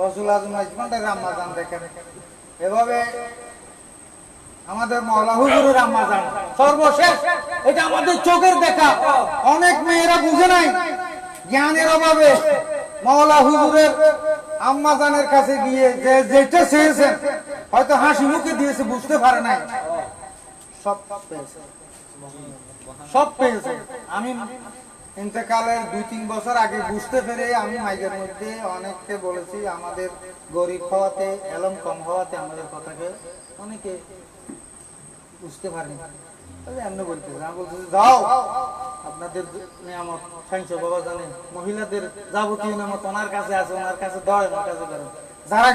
রসুল আজম দেখেন। এভাবে আমাদের আম্মাজান সর্বশেষ, এটা আমাদের চোখের দেখা। অনেক মেয়েরা বুঝে নাই জ্ঞানের অভাবে মৌলা হুজুরের আম্মাজানের কাছে গিয়ে যে যেটা চেয়েছেন, হয়তো হাসি মুখে দিয়েছে, বুঝতে পারে নাই। সব পেয়েছে। সব পেয়েছে। আমি ইন্তেকালের দুই, তিন বছর আগে বুঝতে পেরে আমি মাইকের মধ্যে অনেককে বলেছি, আমাদের গরিব হওয়াতে, এলম কম হওয়াতে আমাদের কথাকে অনেকে বুঝতে পারেনি। বলতে যাও, আপনাদের বাবা মহিলাদের যাবতীয় ওনার কাছে আছে, ওনার কাছে যারা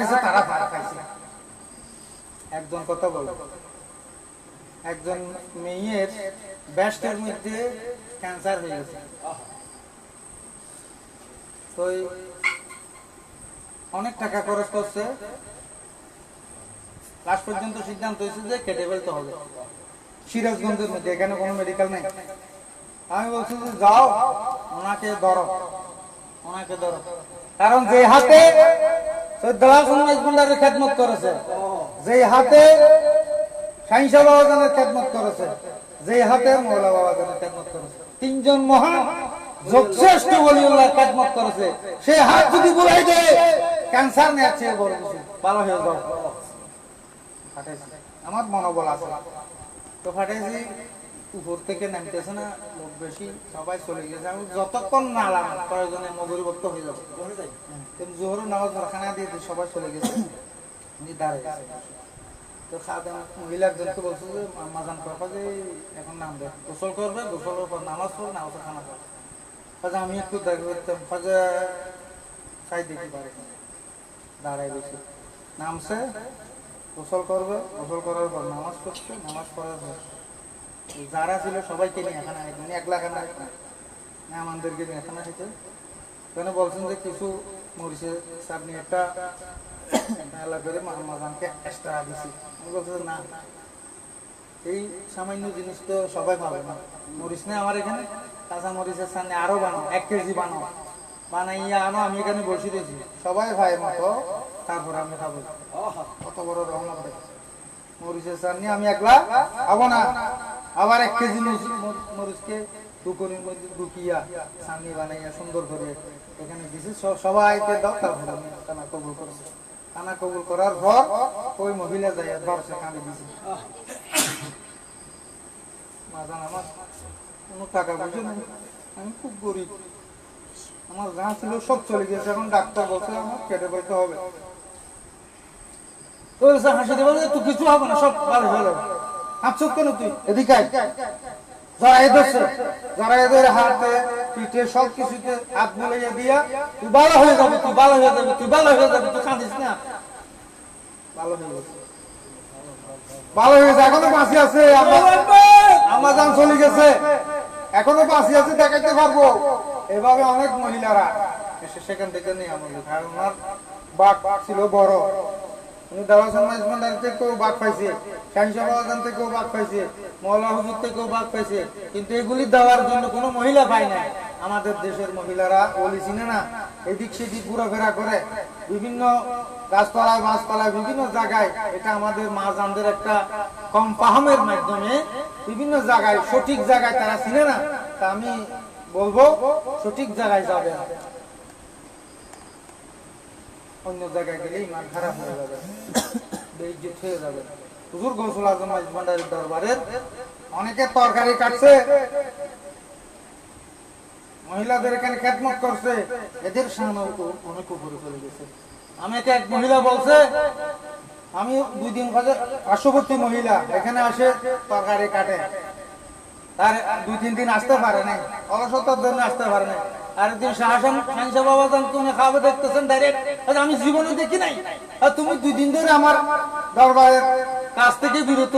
একজন কথা বলো। একজন মেয়ের ব্যাস্টের মধ্যে ক্যান্সার হয়ে গেছে। অনেক টাকা খরচ করছে। লাস্ট পর্যন্ত সিদ্ধান্ত হয়েছে যে কেটে ফেলতে হবে। সিরাজগঞ্জের মধ্যে, এখানে কোনো মেডিকেল নেই। আমি বলছি যে যাও, ওনাকে ধরো ওনাকে ধরো। কারণ যে হাতে সৈয়দালের খেদমত করেছে, যে হাতে সাইন্সা বাবাজানের খেদমত করেছে। যে হাতে মৌলা বাবাজানের খেদমত করেছে। তিনজন মহান যোগশ্রেষ্ঠ বলিউল্লাহ খেদমত করেছে। সে হাত যদি বুলাই দেয় ক্যান্সার নেওয়ার চেয়ে বড় কিছু ভালো হয়ে যাও। আমার মনোবল আছে। তো ফাটাইছি উপর থেকে নামতেছে না লোক বেশি সবাই চলে গেছে। আমি যতক্ষণ না লাম প্রয়োজনে মগরিভক্ত হয়ে যাব। জোহরের নামাজ খানা দিয়ে দিয়ে সবাই চলে গেছে। দাঁড়ায়। তো যে মাজান এখন নাম গোসল করবে গোসলের পর নামাজ খানা আমি একটু দেখি বেশি নামছে, গোসল করবে, গোসল করার পর নামাজ পড়ছে, নামাজ পড়ার পর যারা ছিল সবাইকে নিয়ে এখানে আইতেন এক লাখ আনা আমাদেরকে নিয়ে এখানে আইতে ওখানে বলছেন যে, কিছু মরিচে আপনি একটা মেলা করে দিছি। বলছি না, এই সামান্য জিনিস তো সবাই পাবে না। মরিচ আমার এখানে, কাঁচা মরিচের সামনে আরও এক কেজি বানাইয়া আনো, আমি এখানে বসে দিয়েছি সবাই ভাই মতো, তারপর আমি খাব। কত বড় রহমত মরিচের সামনে আমি একলা খাব না। আবার এক কেজি মরিচ- মরিচকে ঢুকিয়া সামনে বানাইয়া সুন্দর করে এখানে দিছি। সবাইকে খানা কবুল করার পর ওই মহিলা যাই দর্শে কানে দিছি। কোনো টাকা আমি খুব গরিব। আমার যা ছিল সব চলে এখন ডাক্তার বলছে, আমার কেটে পড়তে হবে। কিছু হবে না, সব ভালো তুই? এদিকে যারা এদের হাতে পিঠে হাত দিয়া, তুই ভালো হয়ে তুই ভালো হয়ে তুই ভালো হয়ে তুই কাঁদিস না। ভালো হয়ে যাবে ভালো গেছে, এখনও বাঁচি আছে আমার যান চলে গেছে। এখনও বাঁচি আছে, দেখাইতে পারব। এভাবে অনেক মহিলারা সেখান থেকে নিয়ে আমাদের কারণ ওনার বাঘ ছিল বড়। দাওয়া সমাজ থেকেও পাইছে থেকেও পাইছে হুজুর থেকেও পাইছে, কিন্তু এগুলি দেওয়ার জন্য কোনো মহিলা পায় না আমাদের দেশের মহিলারা বলি চিনে না, এদিক সেদিক ঘোরাফেরা করে। বিভিন্ন গাছতলায় মাছতলায় বিভিন্ন জায়গায়, এটা আমাদের মা জানদের একটা কম পাহামের মাধ্যমে বিভিন্ন জায়গায়, সঠিক জায়গায় তারা চিনে না। তা আমি বলব, সঠিক জায়গায় যাবে অন্য জায়গায় গেলে ইমান খারাপ হয়ে যাবে, বেইজ্জত হয়ে যাবে। হুজুর আজম অনেকে তরকারি কাটছে, মহিলাদের এখানে খেদমত করছে, এদের সামনে অনেক উপরে চলে গেছে। এক মহিলা বলছে, আমি দুই দিন পার্শ্ববর্তী মহিলা, এখানে আসে তরকারি কাটে। তার দুই, তিন দিন আসতে পারে নাই, অলসতার জন্য আসতে পারে নাই। ডাইরেক্ট আমি জীবনে দেখি নাই। আর তুমি দুই দিন ধরে আমার দরবারের কাছ থেকে বিরত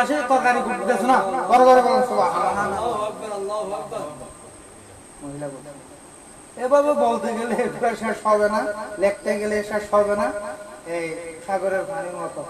আসে তরকারি করতেছ না? এভাবে বলতে গেলে শেষ হবে না, লিখতে গেলে শেষ হবে না। এই সাগরের পানির মতো।